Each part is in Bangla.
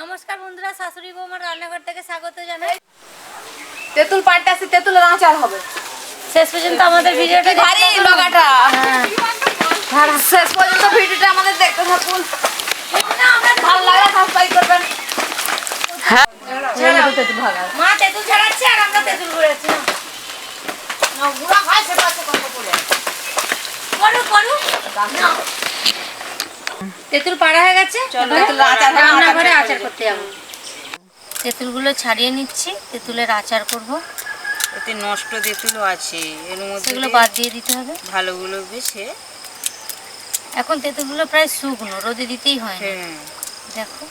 নমস্কার বন্ধুরা শাশুড়ি বৌমার রান্নাঘর থেকে স্বাগত জানাই। তেঁতুল পাড়তে আসি তেঁতুলের আচার হবে। শেষ পর্যন্ত আমাদের ভিডিওটা ভারী লগাটা। হ্যাঁ। শেষ পর্যন্ত ভিডিওটা আমাদের দেখতে থাকুন। ভালো লাগে সাবস্ক্রাইব করবেন। হ্যাঁ। ভালো লাগে মা তেঁতুল ছাড়াচ্ছে আর আমরা তেঁতুল ঘুরাচ্ছি না? গুড়া খায় সেটা আছে কত করে করু করু। না। তেঁতুল পাড়া হয়ে গেছে? রান্নাঘরে আচার করতে যাব। তেঁতুলগুলো ছাড়িয়ে নিচ্ছি তেঁতুলের আচার করব। এতে নষ্ট তেঁতুলও আছে এর মধ্যে সেগুলো বাদ দিয়ে দিতে হবে। ভালোগুলো বেছে। এখন তেঁতুলগুলো প্রায় শুকনো রোদে দিতেই হয় না। হ্যাঁ। দেখো।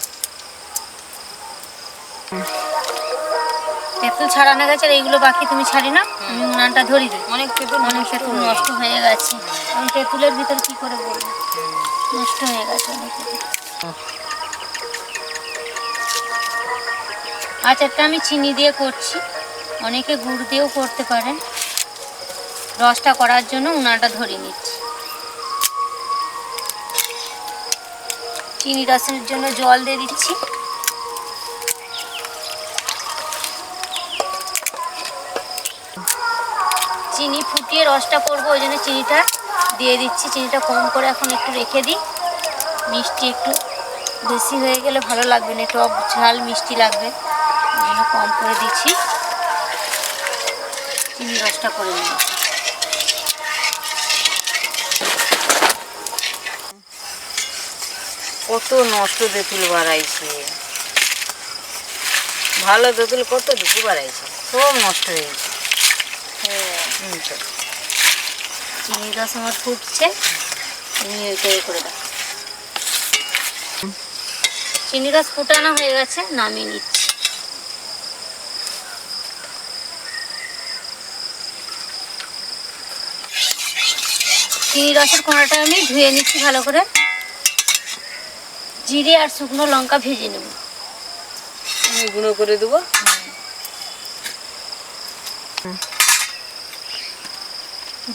তেঁতুল ছাড়ানো গেছে আর এইগুলো বাকি তুমি ছাড়ি না আমি উনানটা ধরি দিই। অনেক তেঁতুল অনেক নষ্ট তেঁতুল হয়ে নষ্ট হয়ে গেছে। আমি তেঁতুলের ভিতর কি করে বলব? নষ্ট হয়ে গেছে আচারটা আমি চিনি দিয়ে করছি। অনেকে গুড় দিয়েও করতে পারেন। রসটা করার জন্য উনাটা ধরিয়ে নিচ্ছি। চিনি রসের জন্য জল দিয়ে দিচ্ছি। চিনি ফুটিয়ে রসটা করব, ওই জন্য চিনিটা দিয়ে দিচ্ছি। চিনিটা কম করে এখন একটু রেখে দিই। মিষ্টি একটু বেশি হয়ে গেলে ভালো লাগবে না টক ঝাল মিষ্টি লাগবে। জন্য কম করে দিচ্ছি। চিনি রসটা করে নিই কত নষ্ট তেঁতুল বাড়াইছে। ভালো তেঁতুল কত টুকু বাড়াইছে। সব নষ্ট হয়ে গেছে। তো। চিনি রস আমার ফুটছে। তুমি ওইটা এ করে দাও। চিনি গাছ ফুটানো হয়ে গেছে নামিয়ে নিচ্ছি। চিনি রসের কোনাটা আমি ধুয়ে নিচ্ছি ভালো করে। জিরে আর শুকনো লঙ্কা ভেজে নেব। আমি গুঁড়ো করে দেবো।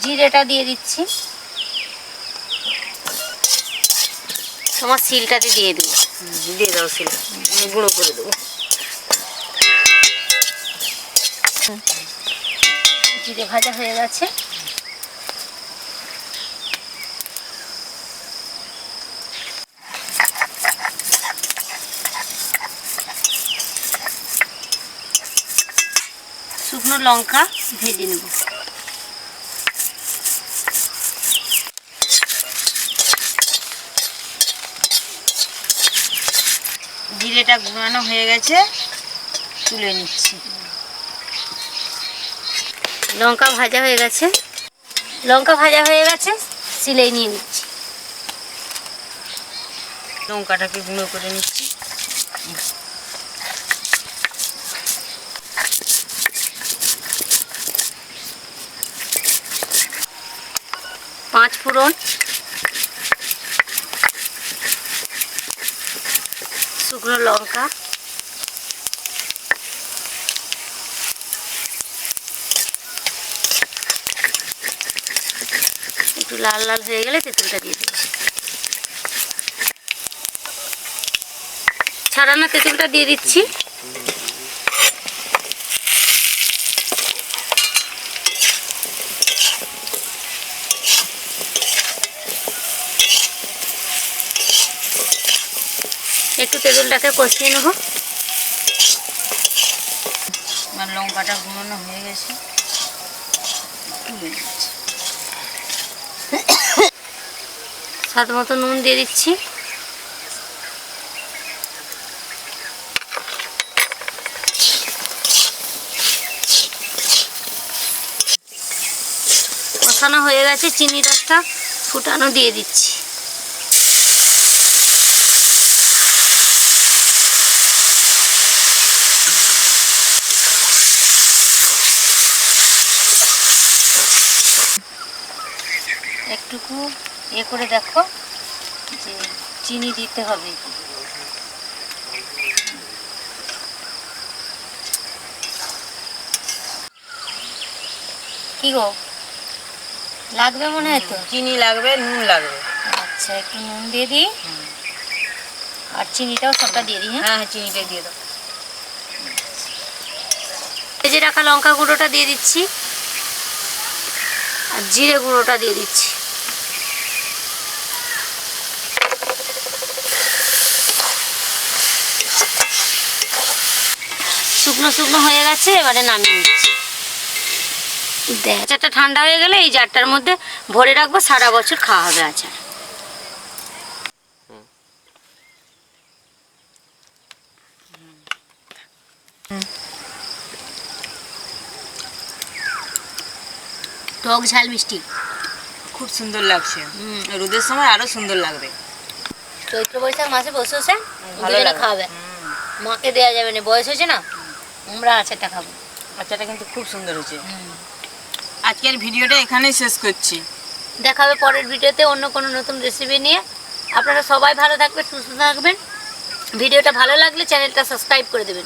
জিরেটা দিয়ে দিচ্ছি। তোমার সিলটাতে দিয়ে দেবো দিয়ে দাও আমি গুঁড়ো করে দেবো। জিরে ভাজা হয়ে গেছে। শুকনো লঙ্কা ভেজে নেব। জিরেটা গুঁড়ানো হয়ে গেছে, তুলে নিচ্ছি। লঙ্কা ভাজা হয়ে গেছে। লঙ্কা ভাজা হয়ে গেছে, সিলাই নিয়ে নিচ্ছি। লঙ্কাটাকে গুঁড়ো করে নিচ্ছি। পাঁচ ফোড়ন শুকনো লঙ্কা। একটু লাল লাল হয়ে গেলে তেঁতুলটা দিয়ে দেবো ছাড়ানো তেঁতুলটা দিয়ে দিচ্ছি। একটু তেঁতুলটাকে কষিয়ে নেব। আমার লঙ্কাটা গুঁড়োনো হয়ে গেছে। স্বাদ মতো নুন দিয়ে দিচ্ছি। কষানো হয়ে গেছে চিনি রসটা ফুটানো দিয়ে দিচ্ছি। একটুকু এ করে দেখো যে চিনি দিতে হবে। কি গো? লাগবে মনে হয় তো? চিনি লাগবে নুন লাগবে। আচ্ছা একটু নুন দিয়ে দিই। আর চিনিটাও সবটা দিয়ে দিই হ্যাঁ? হ্যাঁ হ্যাঁ চিনিটাই দিয়ে দাও। ভেজে রাখা লঙ্কা গুঁড়োটা দিয়ে দিচ্ছি। আর জিরে গুঁড়োটা দিয়ে দিচ্ছি। শুকনো শুকনো হয়ে গেছে এবারে নামিয়ে নিচ্ছি। দেখ আচারটা ঠান্ডা হয়ে গেলে এই জারটার মধ্যে ভরে রাখব সারা বছর খাওয়া হবে আচার। টক ঝাল মিষ্টি। খুব সুন্দর লাগছে। হুম। রোদের সময় আরও সুন্দর লাগবে। চৈত্র বৈশাখ মাসে বসে বসে খাওয়াবে। মাকে দেওয়া যাবে না বয়স হয়েছে না? আমরা আচারটা খাব। আচারটা কিন্তু খুব সুন্দর হয়েছে। আজকের ভিডিওটা এখানেই শেষ করছি। দেখাবে পরের ভিডিওতে অন্য কোনো নতুন রেসিপি নিয়ে। আপনারা সবাই ভালো থাকবেন সুস্থ থাকবেন। ভিডিওটা ভালো লাগলে চ্যানেলটা সাবস্ক্রাইব করে দেবেন।